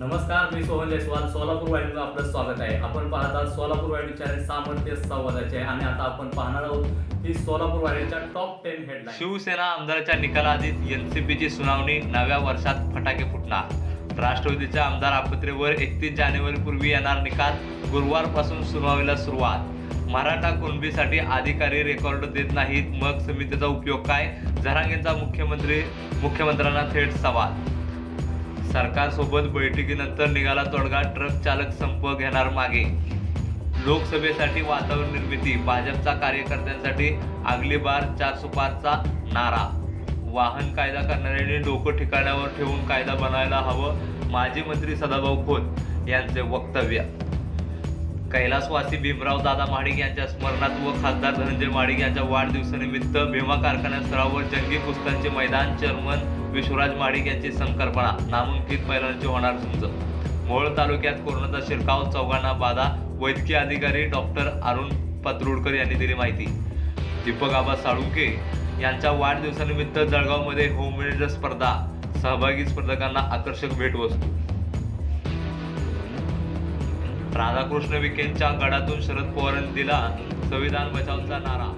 नमस्कार मी सोहन जयस्वाल सोलापूर वाहिनीला आपलं स्वागत आहे. आपण पाहत आहात सोलापूर वाहिनी सामर्थ्य संवादाचे आहे. आणि आता आपण पाहणार आहोत की सोलापूर वाहिनीच्या टॉप टेन हेडलाईन शिवसेना आमदाराच्या निकालाआधीच एनसीपीची सुनावणी नव्या वर्षात फटाके फुटणार. राष्ट्रवादीच्या आमदार आपत्रेवर एकतीस जानेवारीपूर्वी येणार निकाल गुरुवारपासून सुनावणीला सुरुवात. मराठा कुणबीसाठी अधिकारी रेकॉर्ड देत नाहीत मग समितीचा उपयोग काय? झरांगेंचा मुख्यमंत्री मुख्यमंत्र्यांना थेट सवाल. सरकारसोबत बैठकीनंतर निघाला तोडगा ट्रक चालक संप घेणार मागे. लोकसभेसाठी वातावरण निर्मिती भाजपचा कार्यकर्त्यांसाठी आगली बार चार सुपारचा नारा. वाहन कायदा करणाऱ्यांनी डोकं ठिकाणावर ठेवून कायदा बनायला हवं माजी मंत्री सदाभाऊ खोत यांचे वक्तव्य. कैलासवासी भीमराव दादा महाडिक यांच्या स्मरणात व खासदार धनंजय महाडिक यांच्या वाढदिवसानिमित्त भीमा कारखान्या स्तरावर जंगी कुस्त्यांचे मैदान चेअरमन विश्वराज महाडिक यांची संकल्पना. नामांकित महिलांची होणार झुंज. मोहोळ तालुक्यात कोरोनाचा शिरकाव चौघांना बाधा. वैद्यकीय अधिकारी डॉक्टर अरुण पत्रुडकर यांनी दिली माहिती. दीपक आबा साळुंके यांच्या वाढदिवसानिमित्त जळगावमध्ये होम मिनिटर स्पर्धा. सहभागी स्पर्धकांना आकर्षक भेटवस्तू. राधाकृष्ण विखेंच्या गडातून शरद पवारांनी दिला संविधान बचावचा नारा.